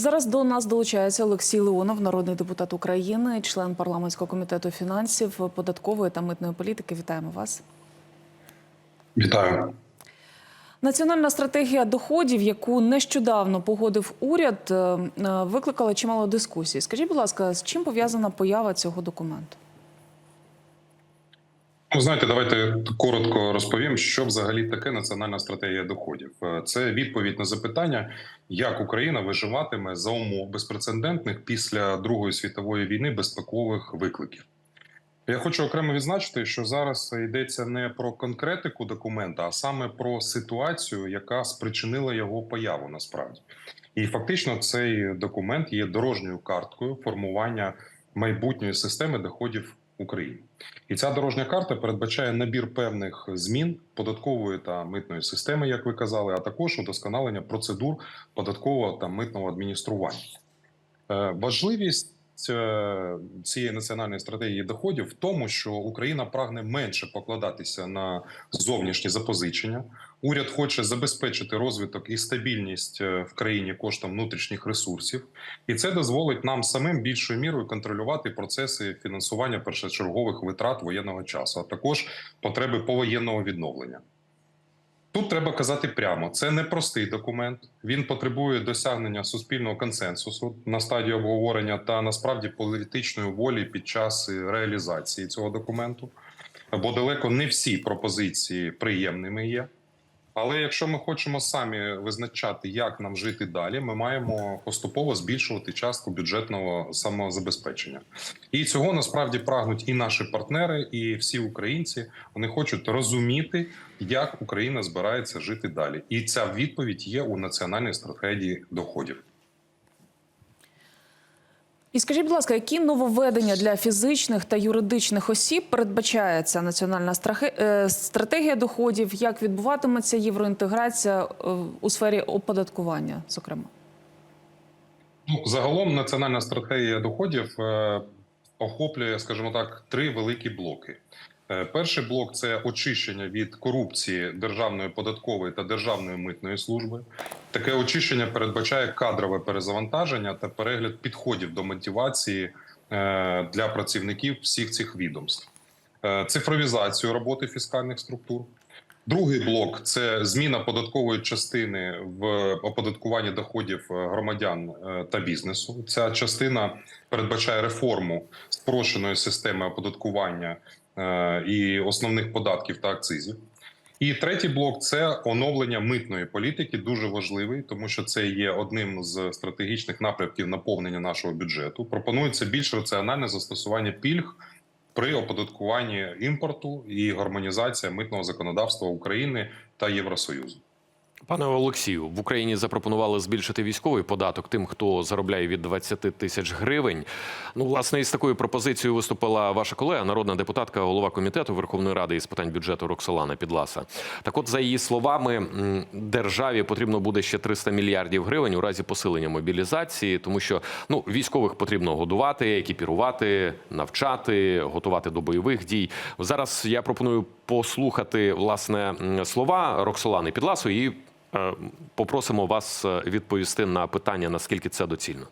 Зараз до нас долучається Олексій Леонов, народний депутат України, член парламентського комітету фінансів, податкової та митної політики. Вітаємо вас. Вітаю. Національна стратегія доходів, яку нещодавно погодив уряд, е, викликала чимало дискусій. Скажіть, будь ласка, з чим пов'язана поява цього документу? Ну, знаєте, давайте коротко розповім, що взагалі таке національна стратегія доходів. Е, Це відповідь на запитання, як Україна виживатиме за умов безпрецедентних після Другої світової війни безпекових викликів. Я хочу окремо відзначити, що зараз йдеться не про конкретику документа, а саме про ситуацію, яка спричинила його появу насправді. І фактично цей документ є дорожньою карткою формування майбутньої системи доходів України. І ця дорожня карта передбачає набір певних змін податкової та митної системи, як ви казали, а також удосконалення процедур податкового та митного адміністрування. Е, Важливість цієї національної стратегії доходів в тому, що Україна прагне менше покладатися на зовнішні запозичення. Уряд хоче забезпечити розвиток і стабільність е, в країні коштом внутрішніх ресурсів, і це дозволить нам самим більшою мірою контролювати процеси фінансування першочергових витрат воєнного часу, а також потреби повоєнного відновлення. Тут треба казати прямо: це не простий документ. Він потребує досягнення суспільного консенсусу на стадії обговорення та насправді політичної волі під час реалізації цього документу. Бо далеко не всі пропозиції приємними є. Але якщо ми хочемо самі визначати, як нам жити далі, ми маємо поступово збільшувати частку бюджетного самозабезпечення. І цього насправді прагнуть і наші партнери, і всі українці. Вони хочуть розуміти, як Україна збирається жити далі. І ця відповідь є у національній стратегії доходів. І скажіть, будь ласка, які нововведення для фізичних та юридичних осіб передбачається національна е, стратегія доходів? Як відбуватиметься євроінтеграція е, у сфері оподаткування, зокрема? Ну, загалом національна стратегія доходів е, охоплює, скажімо так, три великі блоки. Е, Перший блок це очищення від корупції Державної податкової та Державної митної служби. Таке очищення передбачає кадрове перезавантаження та перегляд підходів до мотивації е, для працівників всіх цих відомств, Е, цифровізацію роботи фіскальних структур. Другий блок це зміна податкової частини в оподаткуванні доходів е, громадян е, та бізнесу. Ця частина передбачає реформу спрощеної системи оподаткування е, і основних податків та акцизів. І третій блок це оновлення митної політики, дуже важливий, тому що це є одним з стратегічних напрямків наповнення нашого бюджету. Пропонується більш раціональне застосування пільг при оподаткуванні імпорту і гармонізація митного законодавства України та Євросоюзу. Пане Олексію, в Україні запропонували збільшити військовий податок тим, хто заробляє від 20 тисяч гривень. Ну, власне, із такою пропозицією виступила ваша колега, народна депутатка, голова комітету Верховної Ради із питань бюджету Роксолана Підласа. Так, от, за її словами, державі потрібно буде ще 300 мільярдів гривень у разі посилення мобілізації, тому що ну військових потрібно годувати, екіпірувати, навчати, готувати до бойових дій. Зараз я пропоную послухати власне слова Роксолани Підласу і попросимо вас е, відповісти на питання, наскільки це доцільно.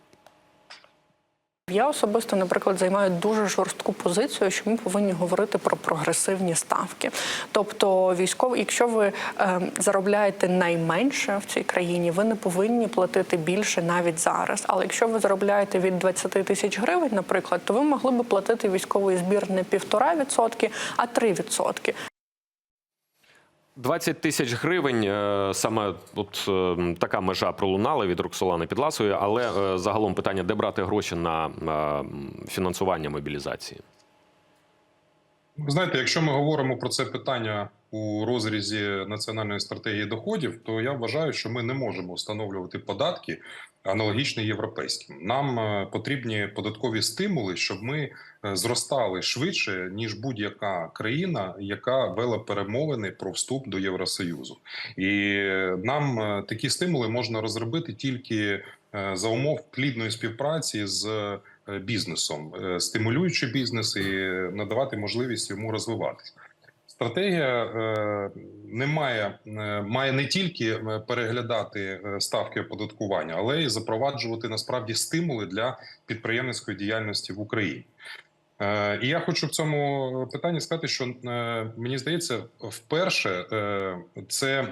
Я особисто, наприклад, займаю дуже жорстку позицію, що ми повинні говорити про прогресивні ставки. Тобто, військові, якщо ви е, заробляєте найменше в цій країні, ви не повинні платити більше навіть зараз. Але якщо ви заробляєте від 20 тисяч гривень, наприклад, то ви могли би платити військовий збір не півтора відсотки, а три відсотки. 20 тисяч гривень е, саме от е, така межа пролунала від Роксолани Підласої, але е, загалом питання, де брати гроші на фінансування мобілізації. Знаєте, якщо ми говоримо про це питання у розрізі національної стратегії доходів, то я вважаю, що ми не можемо встановлювати податки аналогічні європейським. Нам е, потрібні податкові стимули, щоб ми е, зростали швидше ніж будь-яка країна, яка вела перемовини про вступ до Євросоюзу, і е, нам такі стимули можна розробити тільки за умов плідної співпраці з бізнесом, е, стимулюючи бізнес і надавати можливість йому розвиватися. Стратегія е, не має, е, має не тільки е, переглядати е, ставки оподаткування, але й запроваджувати насправді стимули для підприємницької діяльності в Україні. Е, І я хочу в цьому питанні сказати, що е, мені здається, вперше е, це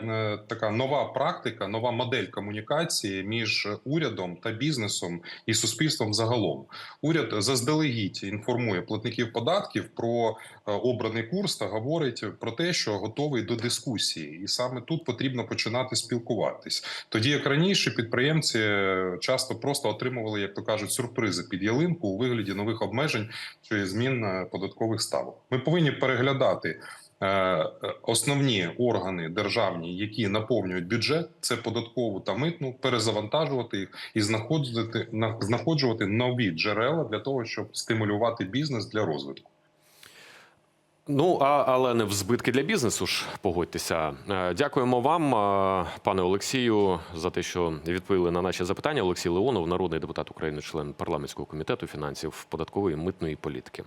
така нова практика, нова модель комунікації між урядом та бізнесом і суспільством загалом. Уряд заздалегідь інформує платників податків про обраний курс та говорить про те, що готовий до дискусії, і саме тут потрібно починати спілкуватись. Тоді як раніше підприємці часто просто отримували, як то кажуть, сюрпризи під ялинку у вигляді нових обмежень чи змін е, податкових ставок. Ми повинні переглядати. е, Основні органи державні, які наповнюють бюджет, це податкову та митну, перезавантажувати їх і знаходити на- знаходжувати нові джерела для того, щоб стимулювати бізнес для розвитку. Ну а але не в збитки для бізнесу ж погодьтеся. Е, Дякуємо вам, е, пане Олексію, за те, що відповіли на наші запитання. Олексій Леонов, народний депутат України, член парламентського комітету фінансів, податкової митної політики.